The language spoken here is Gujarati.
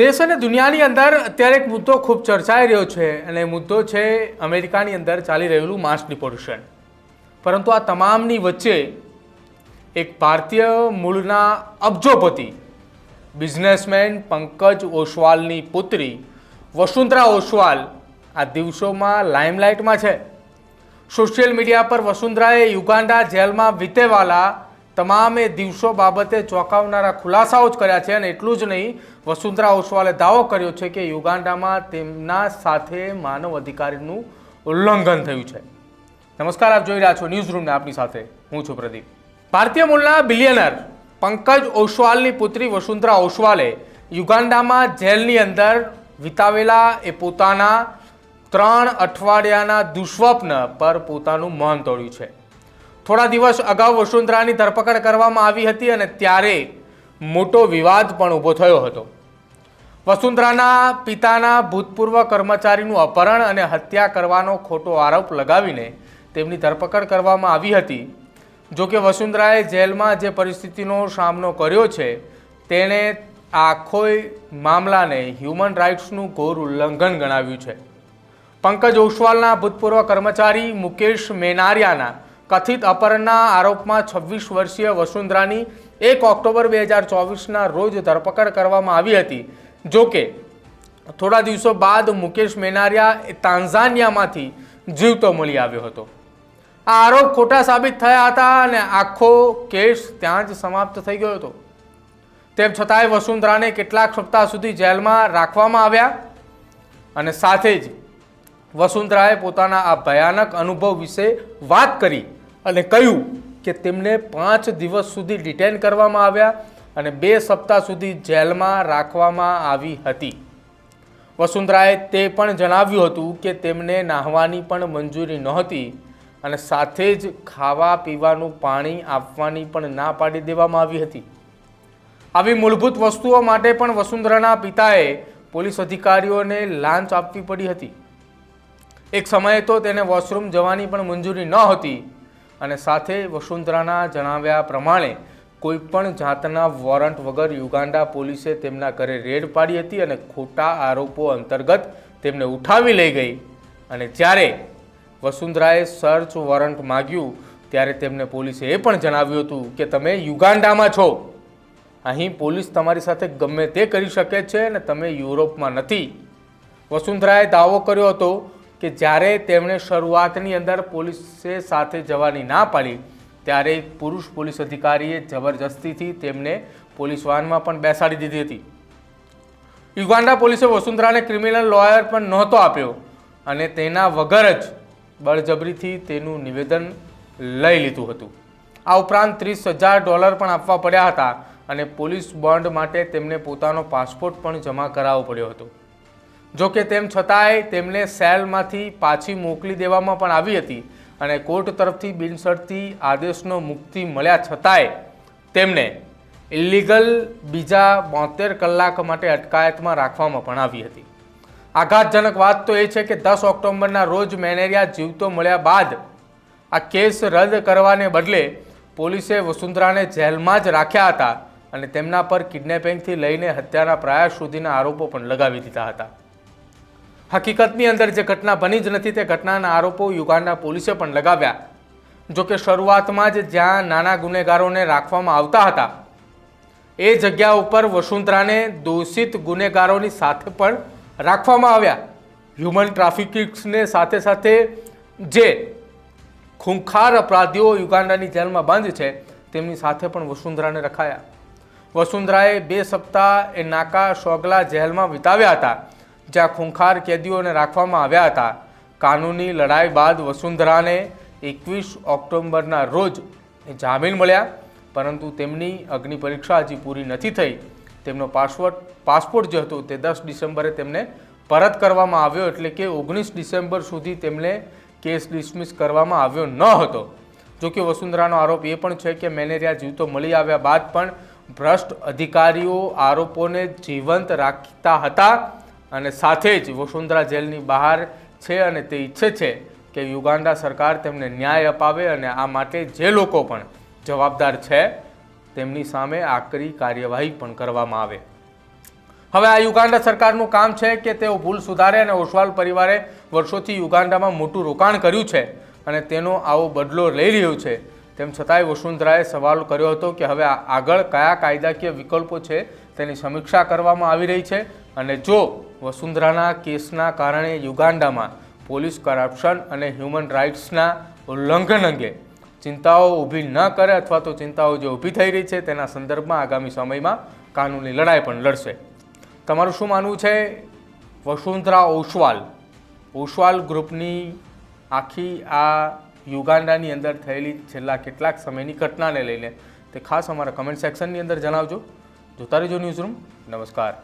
દેશ અને દુનિયાની અંદર અત્યારે એક મુદ્દો ખૂબ ચર્ચાઈ રહ્યો છે અને મુદ્દો છે અમેરિકાની અંદર ચાલી રહેલું માસ ડિપોર્ટેશન. પરંતુ આ તમામની વચ્ચે એક ભારતીય મૂળના અબજોપતિ, બિઝનેસમેન પંકજ ઓસવાલની પુત્રી, વસુંધરા ઓસવાલ આ દિવસોમાં લાઇમલાઇટમાં છે. સોશિયલ મીડિયા પર વસુંધરાએ યુગાન્ડા જેલમાં વિતેવાલા તમામે દિવસો બાબતે ચોંકાવનારા ખુલાસાઓ જ કર્યા છે અને એટલું જ નહીં, વસુંધરા ઓસવાલે દાવો કર્યો છે કે યુગાન્ડામાં તેમના સાથે માનવ અધિકારીનું ઉલ્લંઘન થયું છે. નમસ્કાર, આપ જોઈ રહ્યા છો ન્યૂઝ રૂમને આપની સાથે. હું છું પ્રદીપ. ભારતીય મૂળના બિલિયનર પંકજ ઓસવાલની પુત્રી વસુંધરા ઓસવાલે યુગાન્ડામાં જેલની અંદર વિતાવેલા એ પોતાના ત્રણ અઠવાડિયાના દુસ્વપ્ન પર પોતાનું મન તોડ્યું છે. થોડા દિવસ અગાઉ વસુંધરાની ધરપકડ કરવામાં આવી હતી અને ત્યારે મોટો વિવાદ પણ ઊભો થયો હતો. વસુંધરાના પિતાના ભૂતપૂર્વ કર્મચારીનું અપહરણ અને હત્યા કરવાનો ખોટો આરોપ લગાવીને તેમની ધરપકડ કરવામાં આવી હતી. જો કે વસુંધરાએ જેલમાં જે પરિસ્થિતિનો સામનો કર્યો છે, તેણે આખોય મામલાને હ્યુમન રાઇટ્સનું ઘોર ઉલ્લંઘન ગણાવ્યું છે. પંકજ ઓસવાલના ભૂતપૂર્વ કર્મચારી મુકેશ મેનારિયાના કથિત અપહરણના આરોપમાં છવ્વીસ વર્ષીય વસુંધરાની એક ઓક્ટોબર બે હજાર ચોવીસના રોજ ધરપકડ કરવામાં આવી હતી. જોકે થોડા દિવસો બાદ મુકેશ મેનારિયા તાન્ઝાનિયામાંથી જીવતો મળી આવ્યો હતો. આ આરોપ ખોટા સાબિત થયા હતા અને આખો કેસ ત્યાં જ સમાપ્ત થઈ ગયો હતો. તેમ છતાંય વસુંધરાને કેટલાક સપ્તાહ સુધી જેલમાં રાખવામાં આવ્યા અને સાથે જ વસુંધરાએ પોતાના આ ભયાનક અનુભવ વિશે વાત કરી અને કહ્યું કે તેમને પાંચ દિવસ સુધી ડિટેન કરવામાં આવ્યા અને બે સપ્તાહ સુધી જેલમાં રાખવામાં આવી હતી. વસુંધરાએ તે પણ જણાવ્યું હતું કે તેમને નાહવાની પણ મંજૂરી નહોતી અને સાથે જ ખાવા પીવાનું પાણી આપવાની પણ ના પાડી દેવામાં આવી હતી. આવી મૂળભૂત વસ્તુઓ માટે પણ વસુંધરાના પિતાએ પોલીસ અધિકારીઓને લાંચ આપવી પડી હતી. એક સમયે તો તેને વોશરૂમ જવાની પણ મંજૂરી ન હતી અને સાથે વસુંધરાના જણાવ્યા પ્રમાણે કોઈ પણ જાતના વોરંટ વગર યુગાન્ડા પોલીસે તેમના ઘરે રેડ પાડી હતી અને ખોટા આરોપો અંતર્ગત તેમને ઉઠાવી લઈ ગઈ. અને જ્યારે વસુંધરાએ સર્ચ વોરંટ માગ્યું, ત્યારે તેમને પોલીસે એ પણ જણાવ્યું હતું કે તમે યુગાન્ડામાં છો. અહીં પોલીસ તમારી સાથે ગમે તે કરી શકે છે અને તમે યુરોપમાં નથી. વસુંધરાએ દાવો કર્યો હતો કે જ્યારે તેમણે શરૂઆતની અંદર પોલીસે સાથે જવાની ના પાડી, ત્યારે પુરુષ પોલીસ અધિકારીએ જબરજસ્તીથી તેમને પોલીસ વાનમાં પણ બેસાડી દીધી હતી. યુગાન્ડા પોલીસે વસુંધરાને ક્રિમિનલ લોયર પણ નહોતો આપ્યો અને તેના વગર જ બળજબરીથી તેનું નિવેદન લઈ લીધું હતું. આ ઉપરાંત ત્રીસ હજાર ડોલર પણ આપવા પડ્યા હતા અને પોલીસ બોન્ડ માટે તેમને પોતાનો પાસપોર્ટ પણ જમા કરાવવો પડ્યો હતો. જો કે તેમ છતાંય તેમને સેલમાંથી પાછી મોકલી દેવામાં પણ આવી હતી અને કોર્ટ તરફથી બિનશરતી આદેશનો મુક્તિ મળ્યા છતાંય તેમને ઇલીગલ બીજા બોતેર કલાક માટે અટકાયતમાં રાખવામાં પણ આવી હતી. આઘાતજનક વાત તો એ છે કે દસ ઓક્ટોબરના રોજ મેનેરિયા જીવતો મળ્યા બાદ આ કેસ રદ કરવાને બદલે પોલીસે વસુંધરાને જેલમાં જ રાખ્યા હતા અને તેમના પર કિડનેપિંગથી લઈને હત્યાના પ્રયાસ સુધીના આરોપો પણ લગાવી દીધા હતા. હકીકતની અંદર જે ઘટના બની જ નથી, તે ઘટનાના આરોપો યુગાન્ડા પોલીસે પણ લગાવ્યા. જોકે શરૂઆતમાં જ જ્યાં નાના ગુનેગારોને રાખવામાં આવતા હતા, એ જગ્યા ઉપર વસુંધરાને દોષિત ગુનેગારોની સાથે પણ રાખવામાં આવ્યા. હ્યુમન ટ્રાફિકિંગ્સને સાથે સાથે જે ખૂંખાર અપરાધીઓ યુગાન્ડાની જેલમાં બંધ છે, તેમની સાથે પણ વસુંધરાને રખાયા. વસુંધરાએ બે સપ્તાહ એ નાકા સોગલા જેલમાં વિતાવ્યા હતા. જ્યાં ખૂંખાર કેદીઓને રાખવામાં આવ્યા હતા. કાનૂની લડાઈ બાદ વસુંધરાને એકવીસ ઓક્ટોબરના રોજ જામીન મળ્યા, પરંતુ તેમની અગ્નિ પરીક્ષા હજી પૂરી નથી થઈ. તેમનો પાસપોર્ટ પાસપોર્ટ જે હતો તે દસ ડિસેમ્બરે તેમને પરત કરવામાં આવ્યો એટલે કે ઓગણીસ ડિસેમ્બર સુધી તેમને કેસ ડિસમિસ કરવામાં આવ્યો ન હતો. જોકે વસુંધરાનો આરોપ એ પણ છે કે મેનેરિયા જીવતો મળી આવ્યા બાદ પણ ભ્રષ્ટ અધિકારીઓ આરોપોને જીવંત રાખતા હતા. અને સાથે જ વસુંધરા જેલની બહાર છે અને તે ઈચ્છે છે કે યુગાન્ડા સરકાર તેમને ન્યાય અપાવે અને આ માટે જે લોકો પણ જવાબદાર છે, તેમની સામે આકરી કાર્યવાહી પણ કરવામાં આવે. હવે આ યુગાન્ડા સરકારનું કામ છે કે તેઓ ભૂલ સુધારે અને ઓસવાલ પરિવારે વર્ષોથી યુગાન્ડામાં મોટું રોકાણ કર્યું છે અને તેનો આવો બદલો લઈ રહ્યો છે. તેમ છતાંય વસુંધરાએ સવાલ કર્યો હતો કે હવે આગળ કયા કાયદાકીય વિકલ્પો છે તેની સમીક્ષા કરવામાં આવી રહી છે અને જો વસુંધરાના કેસના કારણે યુગાન્ડામાં પોલીસ કરપ્શન અને હ્યુમન રાઇટ્સના ઉલ્લંઘન અંગે ચિંતાઓ ઊભી ન કરે અથવા તો ચિંતાઓ જે ઊભી થઈ રહી છે તેના સંદર્ભમાં આગામી સમયમાં કાનૂની લડાઈ પણ લડશે. તમારું શું માનવું છે? વસુંધરા ઓસવાલ ઓસવાલ ગ્રુપની આખી આ યુગાન્ડાની અંદર થયેલી છેલ્લા કેટલાક સમયની ઘટનાને લઈને તે ખાસ અમારા કમેન્ટ સેક્શનની અંદર જણાવજો. જોતા રહેજો ન્યૂઝરૂમ નમસ્કાર.